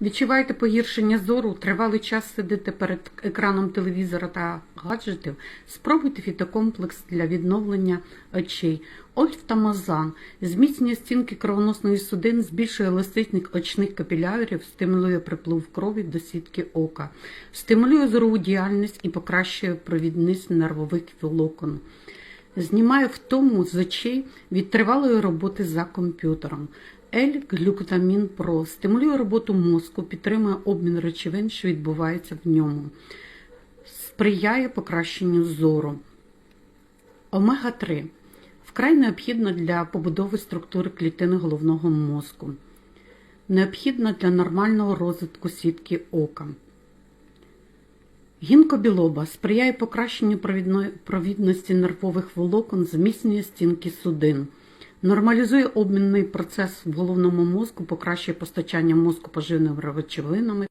Відчуваєте погіршення зору, тривалий час сидите перед екраном телевізора та гаджетів? Спробуйте фітокомплекс для відновлення очей. Ольфтамазан зміцнює стінки кровоносної судин, збільшує еластичність очних капілярів, стимулює приплив крові до сітки ока, стимулює зорову діяльність і покращує провідність нервових волокон. Знімає втому з очей від тривалої роботи за комп'ютером. L-глюкотамін Про стимулює роботу мозку, підтримує обмін речовин, що відбувається в ньому, сприяє покращенню зору. Омега-3 вкрай необхідна для побудови структури клітини головного мозку, необхідна для нормального розвитку сітки ока. Гінкобілоба сприяє покращенню провідності нервових волокон, зміцнює стінки судин, нормалізує обмінний процес в головному мозку, покращує постачання мозку поживними речовинами,